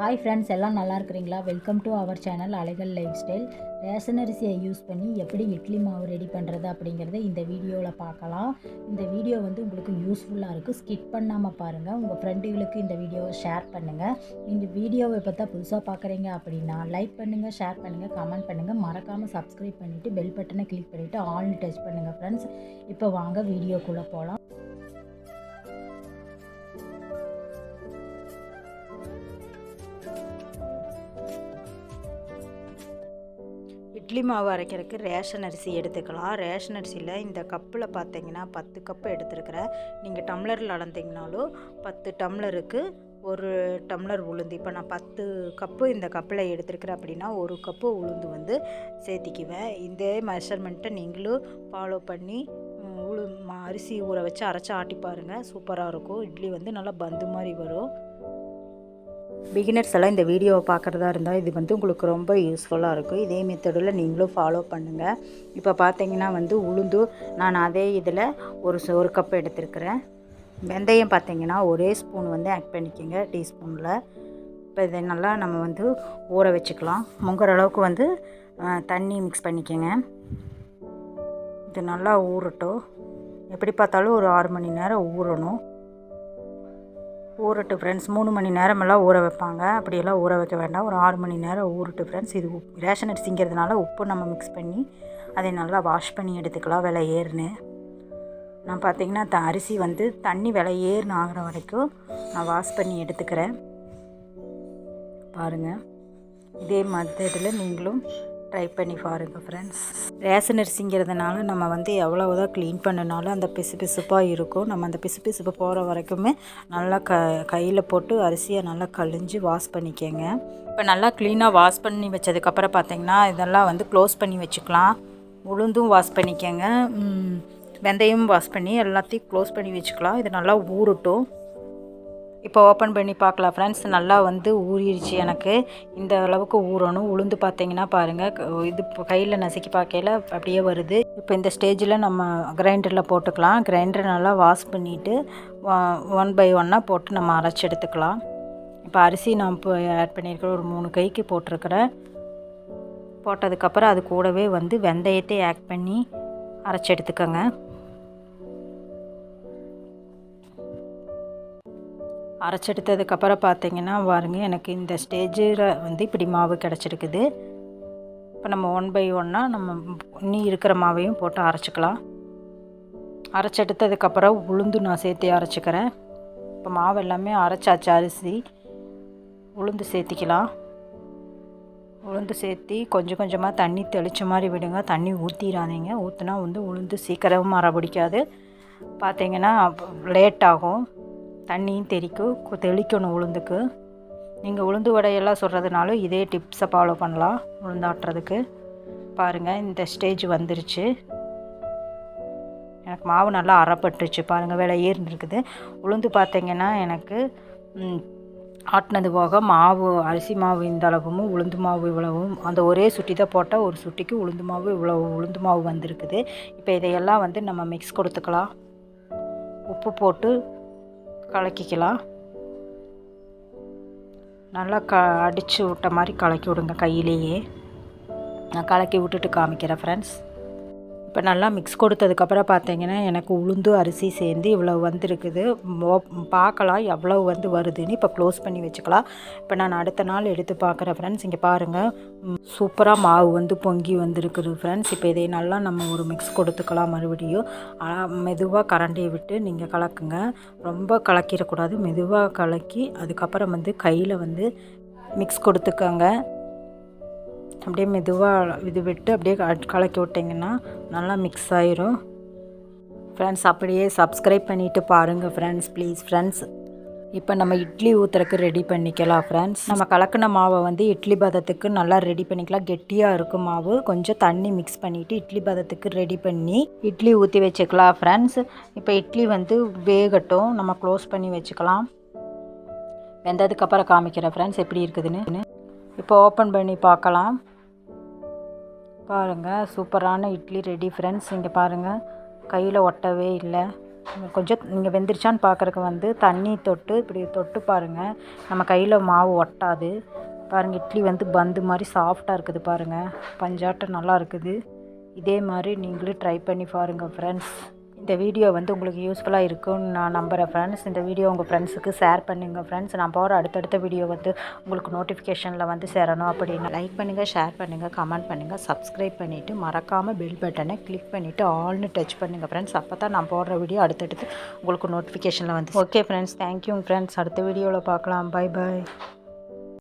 Hi friends எல்லாம் நல்லா இருக்கிறீங்களா? Welcome to our channel Alaigal lifestyle ration அரிசியை யூஸ் பண்ணி எப்படி இட்லி மாவு ரெடி பண்ணுறது அப்படிங்கிறத இந்த வீடியோவில் பார்க்கலாம். இந்த வீடியோ வந்து உங்களுக்கு யூஸ்ஃபுல்லாக இருக்குது ஸ்கிப் பண்ணாமல் பாருங்கள் உங்கள் ஃப்ரெண்டுகளுக்கு இந்த வீடியோவை ஷேர் பண்ணுங்கள் இந்த வீடியோவை பார்த்தா புதுசாக பார்க்குறீங்க அப்படின்னா லைக் பண்ணுங்கள் ஷேர் பண்ணுங்கள் கமெண்ட் பண்ணுங்கள் மறக்காமல் சப்ஸ்கிரைப் பண்ணிவிட்டு பெல் பட்டனை கிளிக் பண்ணிவிட்டு ஆல் டச் பண்ணுங்கள் ஃப்ரெண்ட்ஸ் இப்போ வாங்க வீடியோக்குள்ளே போகலாம் இட்லி மாவு அரைக்கிறதுக்கு ரேஷன் அரிசி எடுத்துக்கலாம். ரேஷன் அரிசியில் இந்த கப்பில் பார்த்தீங்கன்னா பத்து கப்பு எடுத்துருக்கிறேன். நீங்கள் டம்ளரில் அளந்தீங்கனாலும் பத்து டம்ளருக்கு ஒரு டம்ளர் உளுந்து. இப்போ நான் பத்து கப்பு இந்த கப்பில் எடுத்துருக்கிறேன் அப்படின்னா ஒரு கப்பு உளுந்து வந்து சேர்த்திக்குவேன். இதே மெஷர்மெண்ட்டை நீங்களும் ஃபாலோ பண்ணி உளு அரிசி ஊற வச்சு அரைச்சி ஆட்டி பாருங்கள் சூப்பராக இருக்கும். இட்லி வந்து நல்லா பந்து மாதிரி வரும். பிகினர்ஸ் எல்லாம் இந்த வீடியோவை பார்க்குறதா இருந்தால் இது வந்து உங்களுக்கு ரொம்ப யூஸ்ஃபுல்லாக இருக்கும். இதே மெத்தடில் நீங்களும் ஃபாலோ பண்ணுங்கள் இப்போ பார்த்தீங்கன்னா வந்து உளுந்து நான் அதே இதில் ஒரு ஒரு கப் எடுத்திருக்கிறேன். வெந்தயம் பார்த்தீங்கன்னா ஒரே ஸ்பூன் வந்து ஆட் பண்ணிக்கோங்க டீஸ்பூனில் இப்போ இதை நல்லா நம்ம வந்து ஊற வச்சுக்கலாம். முங்குற அளவுக்கு வந்து தண்ணி மிக்ஸ் பண்ணிக்கோங்க. இது நல்லா ஊறட்டும். எப்படி பார்த்தாலும் ஒரு ஆறு மணி நேரம் ஊறணும். ஊறட்டு ஃப்ரெண்ட்ஸ் மூணு மணி நேரமெல்லாம் ஊற வைப்பாங்க. அப்படியெல்லாம் ஊற வைக்க வேண்டாம். ஒரு ஆறு மணி நேரம் ஊறட்டு ஃப்ரெண்ட்ஸ் இது உப் ரேஷன் அரிசிங்கிறதுனால உப்பு நம்ம மிக்ஸ் பண்ணி அதை நல்லா வாஷ் பண்ணி எடுத்துக்கலாம் விலை ஏறுன்னு. நான் பார்த்தீங்கன்னா த அரிசி வந்து தண்ணி விலை ஏறுன்னு ஆகிற வரைக்கும் நான் வாஷ் பண்ணி எடுத்துக்கிறேன். பாருங்கள் இதே மெத்தடில் நீங்களும் ட்ரை பண்ணி பாருங்கள் ஃப்ரெண்ட்ஸ் ரேஷன் அரிசிங்கிறதுனால நம்ம வந்து எவ்வளவுதான் க்ளீன் பண்ணினாலும் அந்த பிசு பிசுப்பாக இருக்கும். நம்ம அந்த பிசு பிசுப்பு போகிற வரைக்குமே நல்லா க கையில் போட்டு அரிசியை நல்லா கழிஞ்சு வாஷ் பண்ணிக்கோங்க. இப்போ நல்லா க்ளீனாக வாஷ் பண்ணி வச்சதுக்கப்புறம் பார்த்தீங்கன்னா இதெல்லாம் வந்து க்ளோஸ் பண்ணி வச்சுக்கலாம். உளுந்தும் வாஷ் பண்ணிக்கோங்க. வெந்தயமும் வாஷ் பண்ணி எல்லாத்தையும் க்ளோஸ் பண்ணி வச்சுக்கலாம். இது நல்லா ஊறட்டும். இப்போ ஓப்பன் பண்ணி பார்க்கலாம். ஃப்ரெண்ட்ஸ் நல்லா வந்து ஊறிடுச்சு எனக்கு. இந்த அளவுக்கு ஊறணும். உளுந்து பார்த்தீங்கன்னா பாருங்கள் இது கையில் நசுக்கி பார்க்கையில அப்படியே வருது. இப்போ இந்த ஸ்டேஜில் நம்ம கிரைண்டரில் போட்டுக்கலாம். கிரைண்டர் நல்லா வாஷ் பண்ணிவிட்டு ஒன் பை ஒன்னாக போட்டு நம்ம அரைச்சி எடுத்துக்கலாம். இப்போ அரிசி நான் இப்போ ஆட் பண்ணியிருக்கிற ஒரு மூணு கைக்கு போட்டிருக்கிறேன். போட்டதுக்கப்புறம் அது கூடவே வந்து வெந்தயத்தை ஆட் பண்ணி அரைச்சி எடுத்துக்கோங்க. அரைச்செடுத்ததுக்கப்புறம் பார்த்தீங்கன்னா பாருங்கள் எனக்கு இந்த ஸ்டேஜில் வந்து இப்படி மாவு கிடச்சிருக்குது. இப்போ நம்ம ஒன் பை ஒன்னாக நம்ம இன்னி இருக்கிற மாவையும் போட்டு அரைச்சிக்கலாம். அரைச்செடுத்ததுக்கப்புறம் உளுந்து நான் சேர்த்து அரைச்சிக்கிறேன். இப்போ மாவு எல்லாமே அரைச்சாச்சு அரிசி. உளுந்து சேர்த்திக்கலாம். உளுந்து சேர்த்தி கொஞ்சம் கொஞ்சமாக தண்ணி தெளித்த மாதிரி விடுங்க. தண்ணி ஊற்றிடாதீங்க ஊற்றினா வந்து உளுந்து சீக்கிரம் மர பிடிக்காது. பார்த்தீங்கன்னா லேட் ஆகும். தண்ணியும் தெளிக்கும் தெளிக்கணும் உளுந்துக்கு. நீங்கள் உளுந்து வடையெல்லாம் சொல்கிறதுனாலும் இதே டிப்ஸை ஃபாலோ பண்ணலாம் உளுந்தாட்டுறதுக்கு. பாருங்கள் இந்த ஸ்டேஜ் வந்துருச்சு. எனக்கு மாவு நல்லா அறப்பட்டுருச்சு பாருங்கள் வேலை ஏறிருக்குது உளுந்து பார்த்தீங்கன்னா எனக்கு ஆட்டினது போக மாவு அரிசி மாவு இந்த அளவும் உளுந்து மாவு இவ்வளவும் அந்த ஒரே சுட்டி தான் போட்டால் ஒரு சுட்டிக்கு உளுந்து மாவு இவ்வளோ உளுந்து மாவு வந்திருக்குது. இப்போ இதையெல்லாம் வந்து நம்ம மிக்ஸ் கொடுத்துக்கலாம். உப்பு போட்டு கலக்கிக்கலாம். நல்லா க அடித்து விட்ட மாதிரி கலக்கி விடுங்க கையிலேயே. நான் கலக்கி விட்டுட்டு காமிக்கிறேன் ஃப்ரெண்ட்ஸ் இப்போ நல்லா மிக்ஸ் கொடுத்ததுக்கப்புறம் பார்த்தீங்கன்னா எனக்கு உளுந்து அரிசி சேர்ந்து இவ்வளோ வந்திருக்குது. பார்க்கலாம் எவ்வளோ வந்து வருதுன்னு இப்போ க்ளோஸ் பண்ணி வச்சுக்கலாம். இப்போ நான் அடுத்த நாள் எடுத்து பார்க்குறேன் ஃப்ரெண்ட்ஸ் இங்கே பாருங்கள் சூப்பராக மாவு வந்து பொங்கி வந்திருக்குது ஃப்ரெண்ட்ஸ் இப்போ இதை நல்லா நம்ம ஒரு மிக்ஸ் கொடுத்துக்கலாம் மறுபடியும். மெதுவாக கரண்டியை விட்டு நீங்கள் கலக்குங்க. ரொம்ப கலக்கிடக்கூடாது. மெதுவாக கலக்கி அதுக்கப்புறம் வந்து கையில் வந்து மிக்ஸ் கொடுத்துக்கோங்க. அப்படியே மெதுவாக இது விட்டு அப்படியே கலக்கி விட்டிங்கன்னா நல்லா மிக்ஸ் ஆயிரும். ஃப்ரெண்ட்ஸ் அப்படியே சப்ஸ்கிரைப் பண்ணிவிட்டு பாருங்கள் ஃப்ரெண்ட்ஸ் ப்ளீஸ் ஃப்ரெண்ட்ஸ் இப்போ நம்ம இட்லி ஊற்றுறக்கு ரெடி பண்ணிக்கலாம் ஃப்ரெண்ட்ஸ் நம்ம கலக்கின மாவை வந்து இட்லி பதத்துக்கு நல்லா ரெடி பண்ணிக்கலாம். கெட்டியாக இருக்கும் மாவு. கொஞ்சம் தண்ணி மிக்ஸ் பண்ணிவிட்டு இட்லி பதத்துக்கு ரெடி பண்ணி இட்லி ஊற்றி வச்சுக்கலாம் ஃப்ரெண்ட்ஸ் இப்போ இட்லி வந்து வேகட்டும். நம்ம க்ளோஸ் பண்ணி வச்சுக்கலாம். வெந்ததுக்கப்புறம் காமிக்கிறேன் ஃப்ரெண்ட்ஸ் எப்படி இருக்குதுன்னு. இப்போ ஓப்பன் பண்ணி பார்க்கலாம். பாருங்கள் சூப்பரான இட்லி ரெடி ஃப்ரெண்ட்ஸ் இங்கே பாருங்கள் கையில் ஒட்டவே இல்லை. கொஞ்சம் நீங்கள் வெந்துருச்சான்னு பார்க்குறக்கு வந்து தண்ணி தொட்டு இப்படி தொட்டு பாருங்கள் நம்ம கையில் மாவு ஒட்டாது. பாருங்கள் இட்லி வந்து பந்து மாதிரி சாஃப்டாக இருக்குது பாருங்கள் பஞ்சாட்டம் நல்லா இருக்குது. இதே மாதிரி நீங்களும் ட்ரை பண்ணி பாருங்கள் ஃப்ரெண்ட்ஸ் இந்த வீடியோ வந்து உங்களுக்கு யூஸ்ஃபுல்லாக இருக்கும்னு நான் நம்புகிறேன் ஃப்ரெண்ட்ஸ் இந்த வீடியோ உங்கள் ஃப்ரெண்ட்ஸுக்கு ஷேர் பண்ணுங்கள் ஃப்ரெண்ட்ஸ் நான் போகிற அடுத்தடுத்த வீடியோ வந்து உங்களுக்கு நோட்டிஃபிகேஷனில் வந்து சேரணும் அப்படின்னு. லைக் பண்ணுங்கள் ஷேர் பண்ணுங்கள் கமெண்ட் பண்ணுங்கள் சப்ஸ்கிரைப் பண்ணிவிட்டு மறக்காமல் பெல் பட்டனை கிளிக் பண்ணிவிட்டு ஆல்னு டச் பண்ணுங்கள் ஃப்ரெண்ட்ஸ் அப்போ தான் நான் போடுற வீடியோ அடுத்தடுத்து உங்களுக்கு நோட்டிஃபிகேஷனில் வந்து ஓகே ஃப்ரெண்ட்ஸ் தேங்க்யூ ஃப்ரெண்ட்ஸ் அடுத்த வீடியோவில் பார்க்கலாம். Bye bye